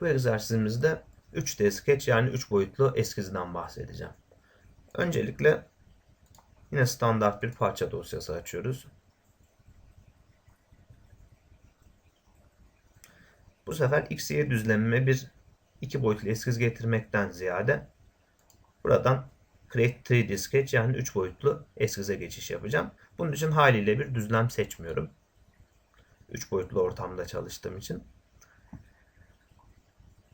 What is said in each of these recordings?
Bu egzersizimizde 3D Sketch yani 3 boyutlu eskizden bahsedeceğim. Öncelikle yine standart bir parça dosyası açıyoruz. Bu sefer X-Y düzlemime bir iki boyutlu eskiz getirmekten ziyade buradan Create 3D Sketch yani 3 boyutlu eskize geçiş yapacağım. Bunun için haliyle bir düzlem seçmiyorum. 3 boyutlu ortamda çalıştığım için.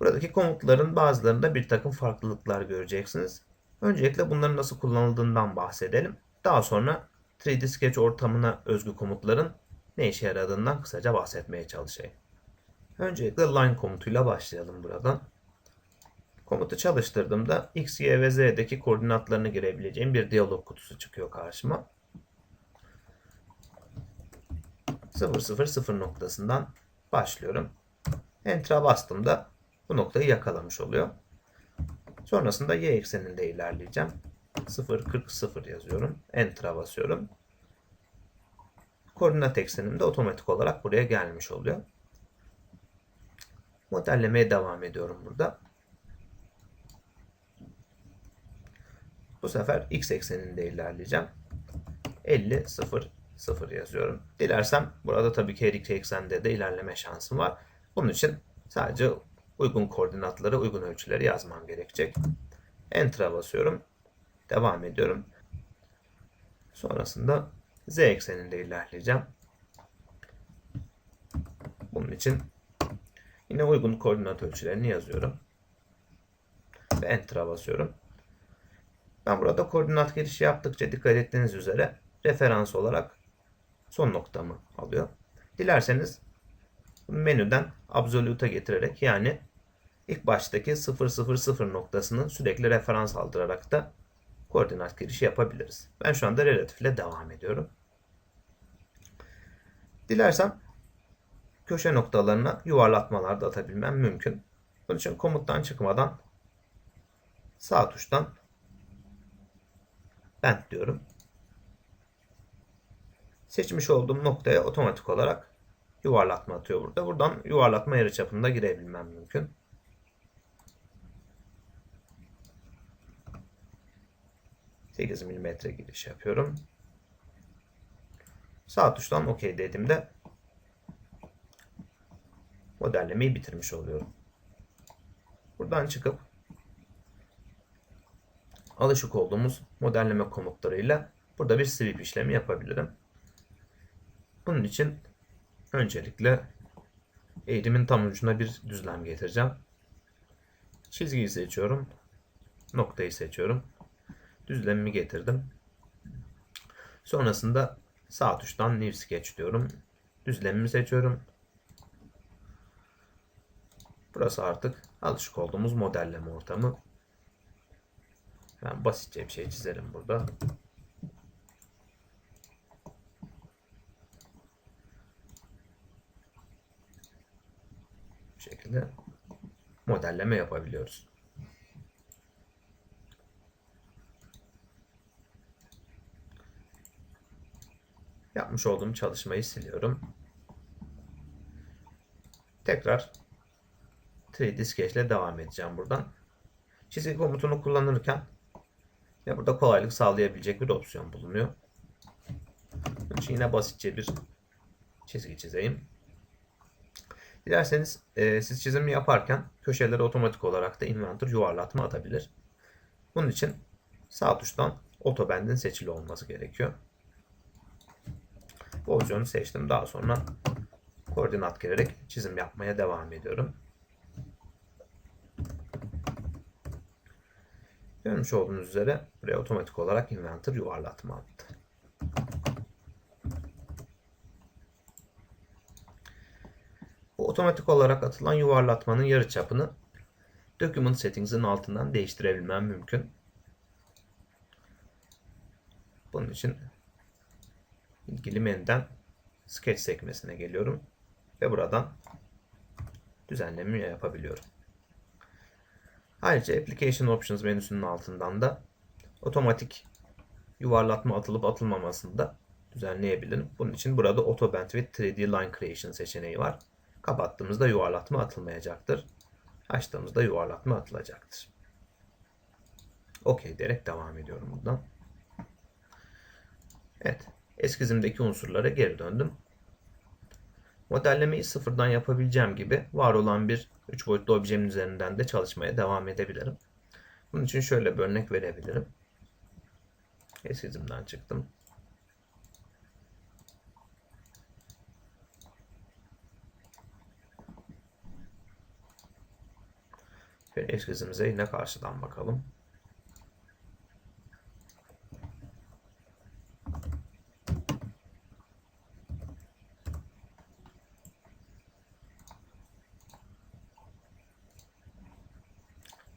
Buradaki komutların bazılarında bir takım farklılıklar göreceksiniz. Öncelikle bunların nasıl kullanıldığından bahsedelim. Daha sonra 3D Sketch ortamına özgü komutların ne işe yaradığından kısaca bahsetmeye çalışayım. Öncelikle line komutuyla başlayalım buradan. Komutu çalıştırdığımda X, Y ve Z'deki koordinatlarını girebileceğim bir diyalog kutusu çıkıyor karşıma. 0, 0, 0 noktasından başlıyorum. Enter'a bastığımda bu noktayı yakalamış oluyor. Sonrasında y ekseninde ilerleyeceğim. 0, 40, 0 yazıyorum. Enter'a basıyorum. Koordinat eksenim de otomatik olarak buraya gelmiş oluyor. Modellemeye devam ediyorum burada. Bu sefer x ekseninde ilerleyeceğim. 50, 0, 0 yazıyorum. Dilersem burada tabii ki her iki eksende de ilerleme şansım var. Bunun için sadece uygun koordinatları, uygun ölçüleri yazmam gerekecek. Enter'a basıyorum. Devam ediyorum. Sonrasında z ekseninde ilerleyeceğim. Bunun için yine uygun koordinat ölçülerini yazıyorum. Ve Enter'a basıyorum. Ben burada koordinat girişi yaptıkça dikkat ettiğiniz üzere referans olarak son noktamı alıyor. Dilerseniz menüden absolute'a getirerek yani ilk baştaki 000 noktasını sürekli referans aldırarak da koordinat girişi yapabiliriz. Ben şu anda relatifle devam ediyorum. Dilersem köşe noktalarına yuvarlatmalar da atabilmem mümkün. Bunun için komuttan çıkmadan sağ tuştan bend diyorum. Seçmiş olduğum noktaya otomatik olarak yuvarlatma atıyor burada. Buradan yuvarlatma yarıçapında girebilmem mümkün. Sekiz milimetre giriş yapıyorum. Sağ tuştan OK dediğimde modellemeyi bitirmiş oluyorum. Buradan çıkıp alışık olduğumuz modelleme komutlarıyla burada bir sweep işlemi yapabilirim. Bunun için öncelikle eğrimin tam ucuna bir düzlem getireceğim. Çizgiyi seçiyorum. Noktayı seçiyorum. Düzlemimi getirdim. Sonrasında sağ tuştan New Sketch diyorum. Düzlemimi seçiyorum. Burası artık alışık olduğumuz modelleme ortamı. Ben basitçe bir şey çizerim burada. Bu şekilde modelleme yapabiliyoruz. Yapmış olduğum çalışmayı siliyorum. Tekrar 3D Sketch ile devam edeceğim buradan. Çizgi komutunu kullanırken ya burada kolaylık sağlayabilecek bir opsiyon bulunuyor. Bunun için yine basitçe bir çizgi çizeyim. Dilerseniz e, siz çizimi yaparken köşeleri otomatik olarak da inventor yuvarlatma atabilir. Bunun için sağ tuştan otobendin seçili olması gerekiyor. Bu opsiyonu seçtim. Daha sonra koordinat girerek çizim yapmaya devam ediyorum. Görmüş olduğunuz üzere buraya otomatik olarak inventor yuvarlatma attı. Otomatik olarak atılan yuvarlatmanın yarıçapını Document Settings'in altından değiştirebilmem mümkün. Bunun için ilgili menüden Sketch sekmesine geliyorum ve buradan düzenleme yapabiliyorum. Ayrıca Application Options menüsünün altından da otomatik yuvarlatma atılıp atılmamasını da düzenleyebilirim. Bunun için burada Auto Band with 3D Line Creation seçeneği var. Kapattığımızda yuvarlatma atılmayacaktır. açtığımızda yuvarlatma atılacaktır. OK diyerek devam ediyorum buradan. Evet. Eskizimdeki unsurlara geri döndüm. Modellemeyi sıfırdan yapabileceğim gibi var olan bir 3 boyutlu objenin üzerinden de çalışmaya devam edebilirim. Bunun için şöyle bir örnek verebilirim. Eskizimden çıktım. Ve eskizimize yine karşıdan bakalım.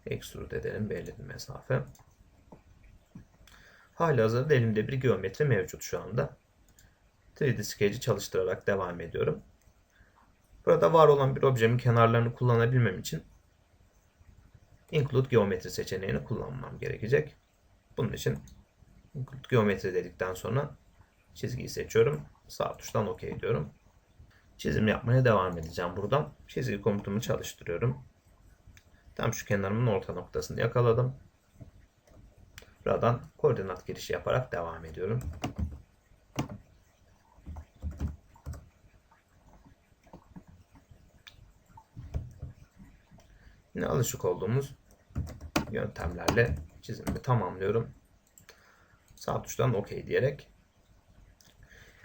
Extrude edelim belli bir mesafe. Hali hazırda elimde bir geometri mevcut şu anda. 3D Sketch'i çalıştırarak devam ediyorum. Burada var olan bir objemin kenarlarını kullanabilmem için Include Geometri seçeneğini kullanmam gerekecek. Bunun için Include Geometri dedikten sonra çizgiyi seçiyorum. Sağ tuştan OK diyorum. Çizim yapmaya devam edeceğim buradan. Çizgi komutumu çalıştırıyorum. Tam şu kenarımın orta noktasını yakaladım. Buradan koordinat girişi yaparak devam ediyorum. Yine alışık olduğumuz yöntemlerle çizimimi tamamlıyorum. Sağ tuştan OK diyerek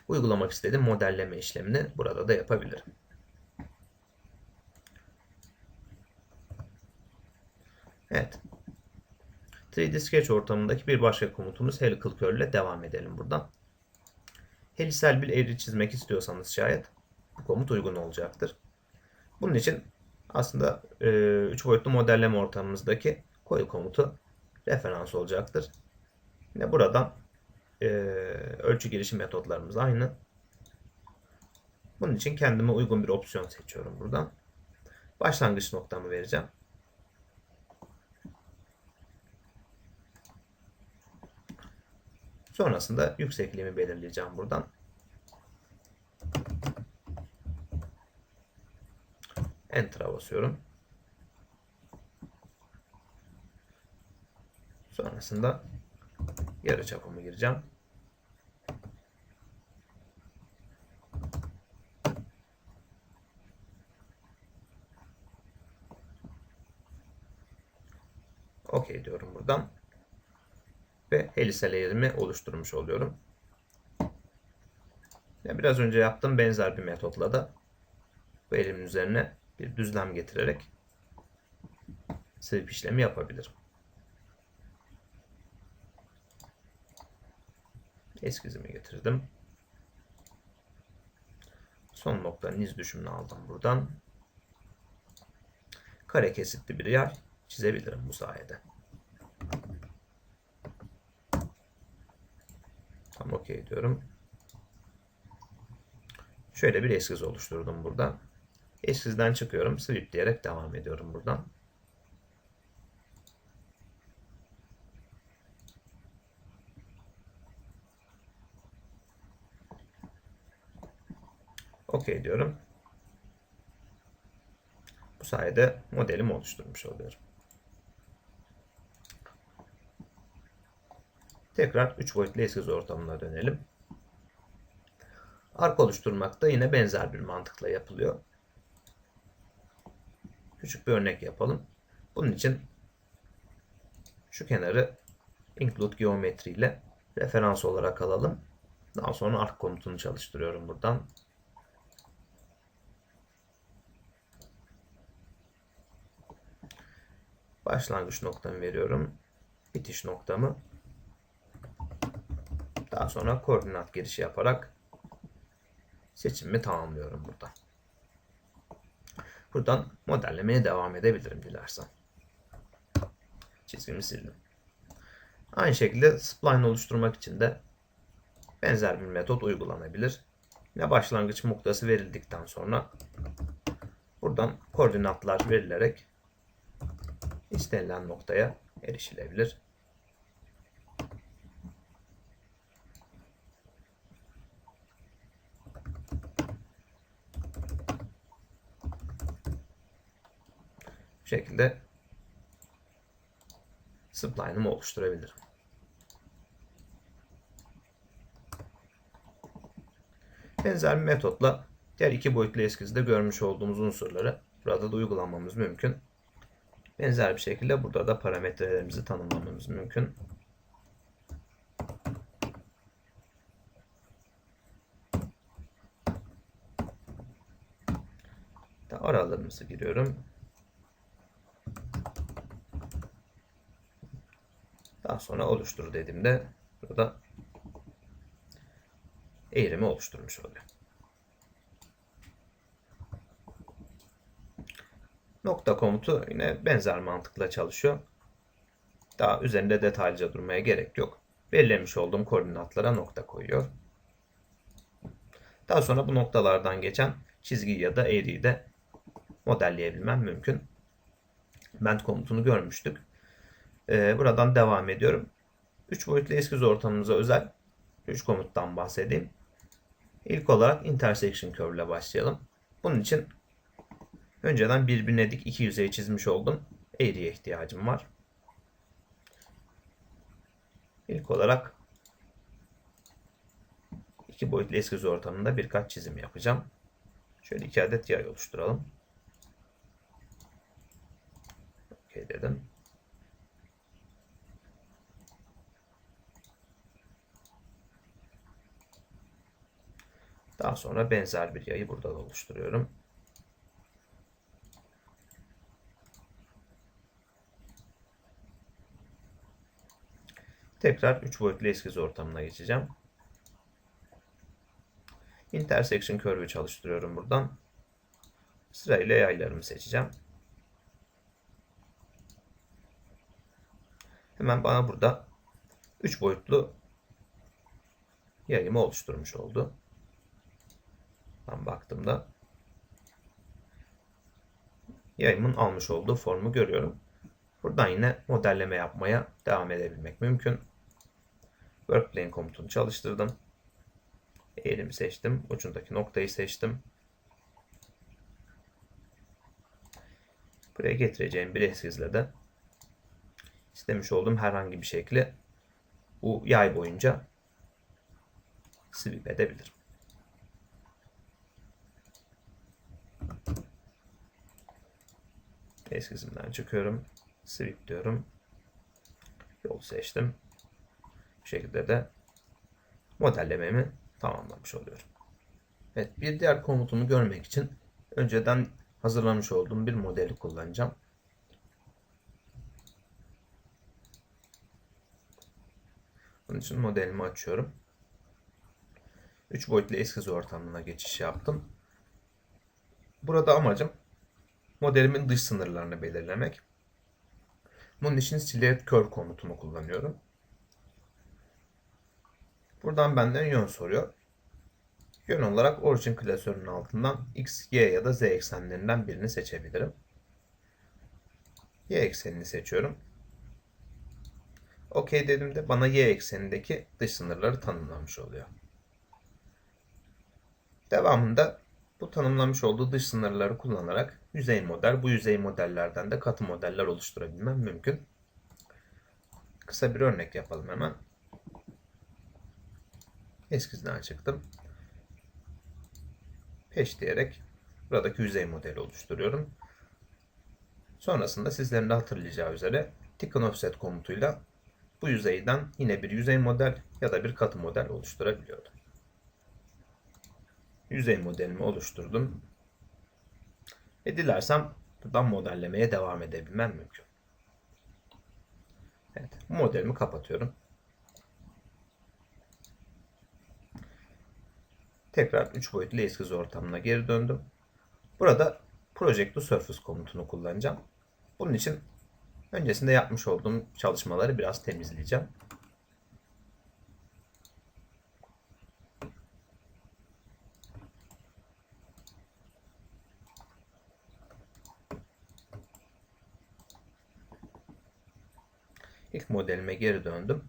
uygulamak istediğim modelleme işlemini burada da yapabilirim. Evet. 3D Sketch ortamındaki bir başka komutumuz Helical Curl ile devam edelim buradan. Helisel bir eğri çizmek istiyorsanız şayet bu komut uygun olacaktır. Bunun için aslında 3 e, boyutlu modelleme ortamımızdaki coil komutu referans olacaktır. Yine buradan e, ölçü girişim metotlarımız aynı. Bunun için kendime uygun bir opsiyon seçiyorum buradan. Başlangıç noktamı vereceğim. Sonrasında yüksekliğimi belirleyeceğim buradan. Enter'a basıyorum. Sonrasında yarı çapımı gireceğim. OK diyorum buradan ve helisel eğrimi oluşturmuş oluyorum. Biraz önce yaptığım benzer bir metotla da bu eğrimin üzerine bir düzlem getirerek sweep işlemi yapabilirim. Eskizimi getirdim. Son noktanın iz düşümünü aldım buradan. Kare kesitli bir yer çizebilirim bu sayede. Tam okey diyorum. Şöyle bir eskiz oluşturdum burada. Eskizden çıkıyorum. Sweep diyerek devam ediyorum buradan. OK diyorum. Bu sayede modelimi oluşturmuş oluyorum. Tekrar 3 boyutlu eskiz ortamına dönelim. Ark oluşturmak da yine benzer bir mantıkla yapılıyor. Küçük bir örnek yapalım. Bunun için şu kenarı include geometri ile referans olarak alalım. Daha sonra ark komutunu çalıştırıyorum buradan. Başlangıç noktamı veriyorum. Bitiş noktamı daha sonra koordinat girişi yaparak seçimimi tamamlıyorum burada. Buradan modellemeye devam edebilirim dilersen. Çizgimi sildim. Aynı şekilde spline oluşturmak için de benzer bir metot uygulanabilir. Yine başlangıç noktası verildikten sonra buradan koordinatlar verilerek istenilen noktaya erişilebilir. Bu şekilde spline'ımı oluşturabilirim. Benzer bir metotla diğer iki boyutlu eskizde görmüş olduğumuz unsurları burada da uygulamamız mümkün. Benzer bir şekilde burada da parametrelerimizi tanımlamamız mümkün. Aralarımızı giriyorum. Sonra oluştur dediğimde burada eğrimi oluşturmuş oluyor. Nokta komutu yine benzer mantıkla çalışıyor. Daha üzerinde detaylıca durmaya gerek yok. Belirlemiş olduğum koordinatlara nokta koyuyor. Daha sonra bu noktalardan geçen çizgi ya da eğriyi de modelleyebilmem mümkün. Bend komutunu görmüştük. Ee, buradan devam ediyorum. 3 boyutlu eskiz ortamımıza özel 3 komuttan bahsedeyim. İlk olarak intersection curve ile başlayalım. Bunun için önceden birbirine dik iki yüzey çizmiş oldum. Eğriye ihtiyacım var. İlk olarak iki boyutlu eskiz ortamında birkaç çizim yapacağım. Şöyle iki adet yay oluşturalım. OK dedim. Daha sonra benzer bir yayı burada da oluşturuyorum. Tekrar 3 boyutlu eskiz ortamına geçeceğim. Intersection curve'ü çalıştırıyorum buradan. Sırayla yaylarımı seçeceğim. Hemen bana burada 3 boyutlu yayımı oluşturmuş oldu. Ben baktığımda yayımın almış olduğu formu görüyorum. Buradan yine modelleme yapmaya devam edebilmek mümkün. Workplane komutunu çalıştırdım. Eğrimi seçtim. Ucundaki noktayı seçtim. Buraya getireceğim bir eskizle de istemiş olduğum herhangi bir şekli bu yay boyunca sweep edebilirim. Eskizimden çıkıyorum. Sweep diyorum. Yol seçtim. Bu şekilde de modellememi tamamlamış oluyorum. Evet bir diğer komutumu görmek için önceden hazırlamış olduğum bir modeli kullanacağım. Bunun için modelimi açıyorum. 3 boyutlu eskiz ortamına geçiş yaptım. Burada amacım modelimin dış sınırlarını belirlemek. Bunun için silhouette curve komutunu kullanıyorum. Buradan benden yön soruyor. Yön olarak origin klasörünün altından x, y ya da z eksenlerinden birini seçebilirim. Y eksenini seçiyorum. OK dediğimde bana y eksenindeki dış sınırları tanımlamış oluyor. Devamında bu tanımlamış olduğu dış sınırları kullanarak yüzey model, bu yüzey modellerden de katı modeller oluşturabilmem mümkün. Kısa bir örnek yapalım hemen. Eskizden çıktım. Peş diyerek buradaki yüzey modeli oluşturuyorum. Sonrasında sizlerin de hatırlayacağı üzere Thicken Offset komutuyla bu yüzeyden yine bir yüzey model ya da bir katı model oluşturabiliyordum. Yüzey modelimi oluşturdum. Ve dilersem buradan modellemeye devam edebilmem mümkün. Evet, modelimi kapatıyorum. Tekrar 3 boyutlu eskiz ortamına geri döndüm. Burada Project to Surface komutunu kullanacağım. Bunun için öncesinde yapmış olduğum çalışmaları biraz temizleyeceğim. İlk modelime geri döndüm.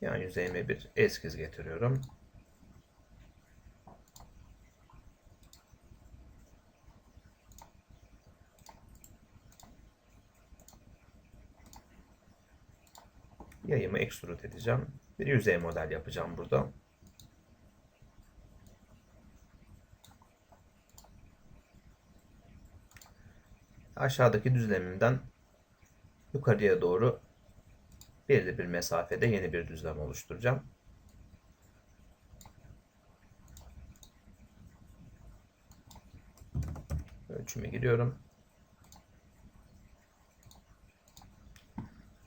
Yan yüzeyime bir eskiz getiriyorum. Yayımı extrude edeceğim. Bir yüzey model yapacağım burada. Aşağıdaki düzlemimden yukarıya doğru belirli bir mesafede yeni bir düzlem oluşturacağım. Ölçüme giriyorum.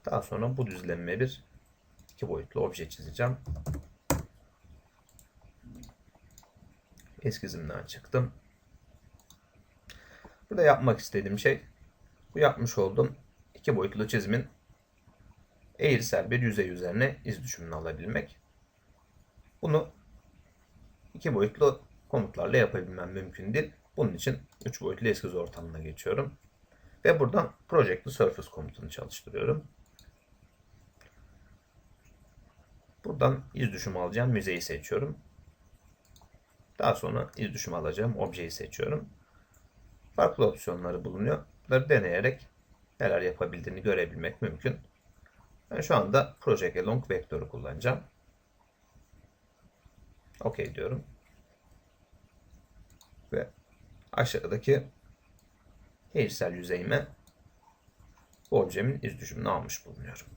Daha sonra bu düzlemime bir iki boyutlu obje çizeceğim. Eskizimden çıktım. Burada yapmak istediğim şey bu yapmış olduğum iki boyutlu çizimin eğrisel bir yüzey üzerine iz düşümünü alabilmek. Bunu iki boyutlu komutlarla yapabilmem mümkün değil. Bunun için 3 boyutlu eskiz ortamına geçiyorum. Ve buradan Project to Surface komutunu çalıştırıyorum. Buradan iz düşümü alacağım yüzeyi seçiyorum. Daha sonra iz düşümü alacağım objeyi seçiyorum. Farklı opsiyonları bulunuyor. Bunları deneyerek neler yapabildiğini görebilmek mümkün. Ben şu anda Project Along vektörü kullanacağım. OK diyorum. Ve aşağıdaki eğrisel yüzeyime bu objemin iz düşümünü almış bulunuyorum.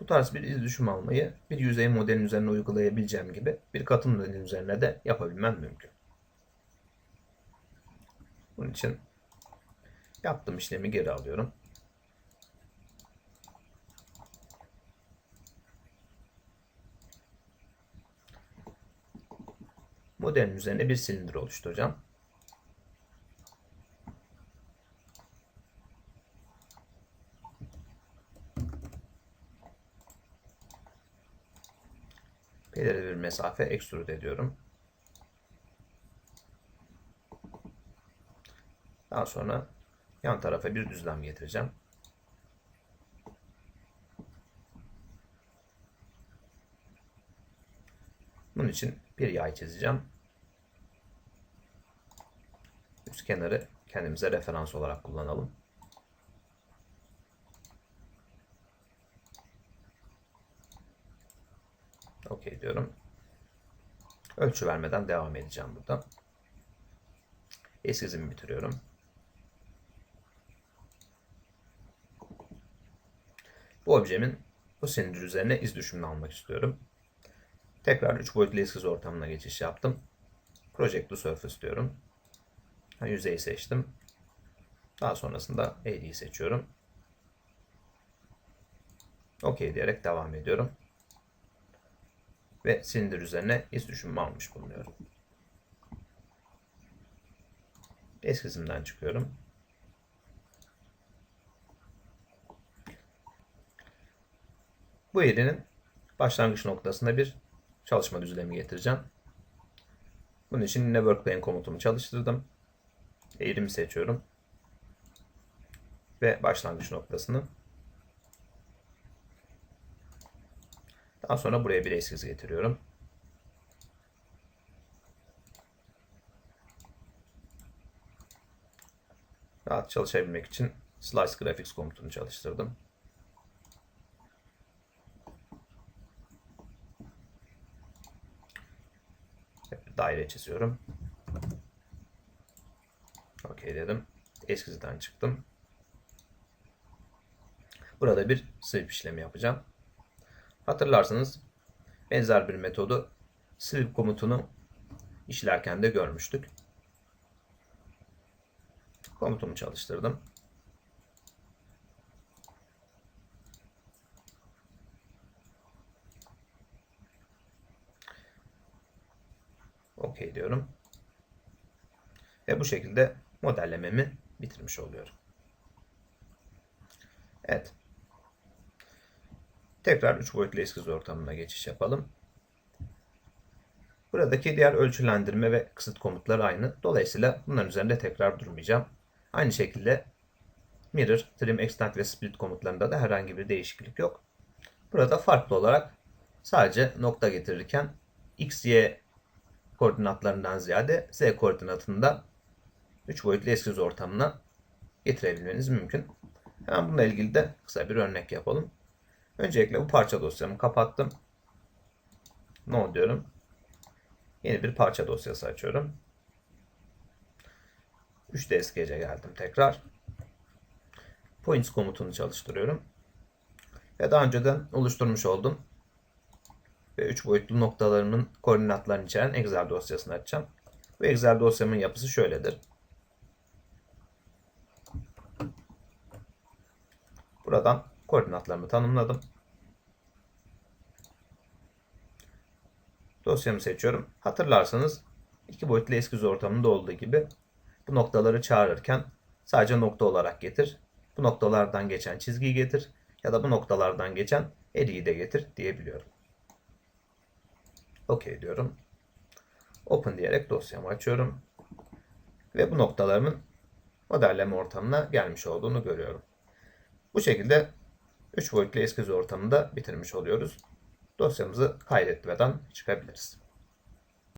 Bu tarz bir iz düşüm almayı bir yüzey modelin üzerine uygulayabileceğim gibi bir katı modelin üzerine de yapabilmem mümkün. Bunun için yaptığım işlemi geri alıyorum. Modelin üzerine bir silindir oluşturacağım. belirli bir mesafe extrude ediyorum. Daha sonra yan tarafa bir düzlem getireceğim. Bunun için bir yay çizeceğim. Üst kenarı kendimize referans olarak kullanalım. OK diyorum. Ölçü vermeden devam edeceğim burada. Eskizimi bitiriyorum. Bu objemin bu silindir üzerine iz düşümünü almak istiyorum. Tekrar 3 boyutlu eskiz ortamına geçiş yaptım. Project to Surface diyorum. Yüzeyi seçtim. Daha sonrasında AD'yi seçiyorum. OK diyerek devam ediyorum ve silindir üzerine iz düşümü almış bulunuyorum. Eskizimden çıkıyorum. Bu yerinin başlangıç noktasında bir çalışma düzlemi getireceğim. Bunun için yine workplane komutumu çalıştırdım. Eğrimi seçiyorum. Ve başlangıç noktasını Daha sonra buraya bir eskiz getiriyorum. Rahat çalışabilmek için Slice Graphics komutunu çalıştırdım. Daire çiziyorum. OK dedim. Eskizden çıktım. Burada bir sweep işlemi yapacağım. Hatırlarsanız benzer bir metodu sweep komutunu işlerken de görmüştük. Komutumu çalıştırdım. OK diyorum. Ve bu şekilde modellememi bitirmiş oluyorum. Evet. Tekrar 3 boyutlu eskiz ortamına geçiş yapalım. Buradaki diğer ölçülendirme ve kısıt komutları aynı. Dolayısıyla bunların üzerinde tekrar durmayacağım. Aynı şekilde mirror, trim, extend ve split komutlarında da herhangi bir değişiklik yok. Burada farklı olarak sadece nokta getirirken x, y koordinatlarından ziyade z koordinatında 3 boyutlu eskiz ortamına getirebilmeniz mümkün. Hemen bununla ilgili de kısa bir örnek yapalım. Öncelikle bu parça dosyamı kapattım. No diyorum. Yeni bir parça dosyası açıyorum. 3D Sketch'e geldim tekrar. Points komutunu çalıştırıyorum. Ve daha önceden oluşturmuş oldum. Ve 3 boyutlu noktalarımın koordinatlarını içeren Excel dosyasını açacağım. Bu Excel dosyamın yapısı şöyledir. Buradan koordinatlarımı tanımladım. Dosyamı seçiyorum. Hatırlarsanız iki boyutlu eskiz ortamında olduğu gibi bu noktaları çağırırken sadece nokta olarak getir. Bu noktalardan geçen çizgiyi getir ya da bu noktalardan geçen eriği de getir diyebiliyorum. OK diyorum. Open diyerek dosyamı açıyorum. Ve bu noktalarımın modelleme ortamına gelmiş olduğunu görüyorum. Bu şekilde 3 boyutlu eskiz ortamında bitirmiş oluyoruz. Dosyamızı kaydetmeden çıkabiliriz.